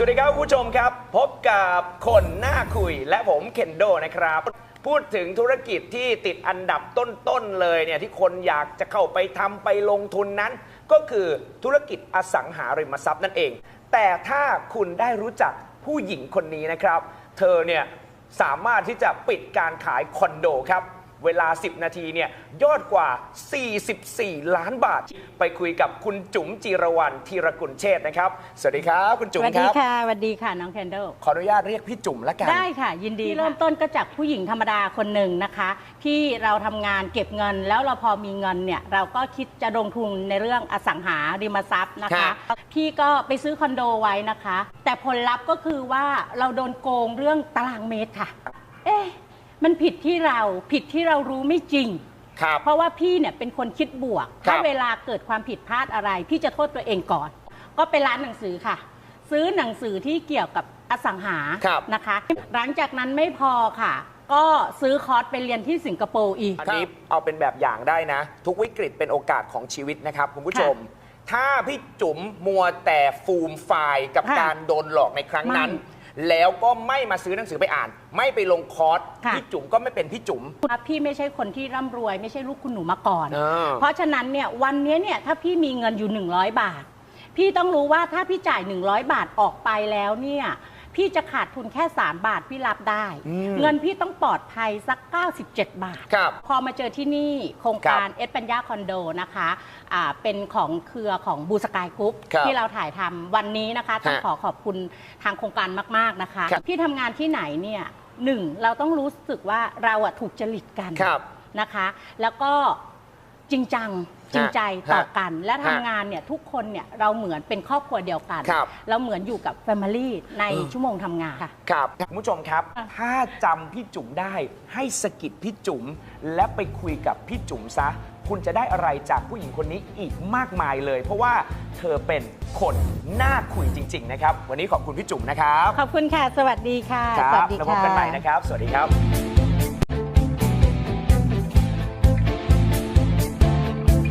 สวัสดีครับคุณผู้ชมครับ พบกับคนหน้าคุยและผมเคนโดนะครับ พูดถึงธุรกิจที่ติดอันดับต้นๆเลยเนี่ยที่คนอยากจะเข้าไปทำไปลงทุนนั้น ก็คือธุรกิจอสังหาริมทรัพย์นั่นเอง แต่ถ้าคุณได้รู้จักผู้หญิงคนนี้นะครับ เธอเนี่ยสามารถที่จะปิดการขายคอนโดครับ เวลา 10 นาทีเนี่ยยอดกว่า 44 ล้านบาท ไปคุยกับคุณจุ๋มจีรวรรณธีรกุลเชษฐ์นะครับ สวัสดีครับคุณสจุ๋มวัสคดีรับ ค่ะสวัสดีค่ะน้องแคนเดลขออนุญาตเรียกพี่จุ๋มละกัน ได้ค่ะ ยินดีเริ่มต้นก็จากผู้หญิงธรรมดาคนหนึ่งนะคะ ที่เราทำงานเก็บเงิน แล้วเราพอมีเงินเนี่ยเราก็คิดจะลงทุนในเรื่องอสังหาริมทรัพย์นะครัคะบพี่ก็ไปซื้อคอนโดไว้นะคะ แต่ผลลัพธ์ก็คือว่าเราโดนโกงเรื่องตารางเมตรค่ะ เอ๊ะ มันผิดที่เราผิดที่เรารู้ไม่จริง ครับ เพราะว่าพี่เนี่ยเป็นคนคิดบวกครับถ้าเวลาเกิดความผิดพลาดอะไร พี่จะโทษตัวเองก่อน ก็ไปร้านหนังสือค่ะ ซื้อหนังสือที่เกี่ยวกับอสังหาครับนะคะ หลังจากนั้นไม่พอค่ะ ก็ซื้อคอร์สไปเรียนที่สิงคโปร์อีก อันนี้เอาเป็นแบบอย่างได้นะ ทุกวิกฤตเป็นโอกาสของชีวิตนะครับคุณผู้ชม ถ้าพี่จุ๋มมัวแต่ฟูมไฟล์กับค่ะการโดนหลอกในครั้งนั้น ไม่ แล้วก็ไม่มาซื้อหนังสือไปอ่าน ไม่ไปลงคอร์สค่ะ พี่จุ๋มก็ไม่เป็นพี่จุ๋มพี่ไม่ใช่คนที่ร่ำรวยไม่ใช่ลูกคุณหนูมาก่อน อ่า เพราะฉะนั้นเนี่ยวันนี้เนี่ยถ้าพี่มีเงินอยู่ 100 บาท พี่ต้องรู้ว่าถ้าพี่จ่าย 100 บาทออกไปแล้วเนี่ย พี่จะขาดทุนแค่ 3 บาทพี่รับได้ อืมเงินพี่ต้องปลอดภัยสัก 97 บาท ครับพอมาเจอที่นี่โครงการเอสปัญญาคอนโดนะคะอ่าเป็นของเครือของบูสกายกรุ๊ปครับที่เราถ่ายทำวันนี้นะคะ ต้องฮะขอขอบคุณทางโครงการมาก ๆนะคะ ครับ พี่ทำงานที่ไหนเนี่ยหนึ่งเราต้องรู้สึกว่าเราอะถูกจริตกัน ครับ นะคะแล้วก็ จริงจังจริงใจต่อกัน และทำงานเนี่ยทุกคนเนี่ยเราเหมือนเป็นครอบครัวเดียวกัน ครับ เราเหมือนอยู่กับแฟมิลี่ในเออชั่วโมงทำงานค่ะ ครับคุณผู้ชมครับอะ ถ้าจำพี่จุ๋มได้ให้สะกิดพี่จุ๋มและไปคุยกับพี่จุ๋มซะ คุณจะได้อะไรจากผู้หญิงคนนี้อีกมากมายเลย เพราะว่าเธอเป็นคนน่าคุยจริง ๆ นะครับ วันนี้ขอบคุณพี่จุ๋มนะครับขอบคุณค่ะ สวัสดีค่ะ ครัสวับสดีแล้วพบค่ะกันใหม่นะครับ สวัสดีครับ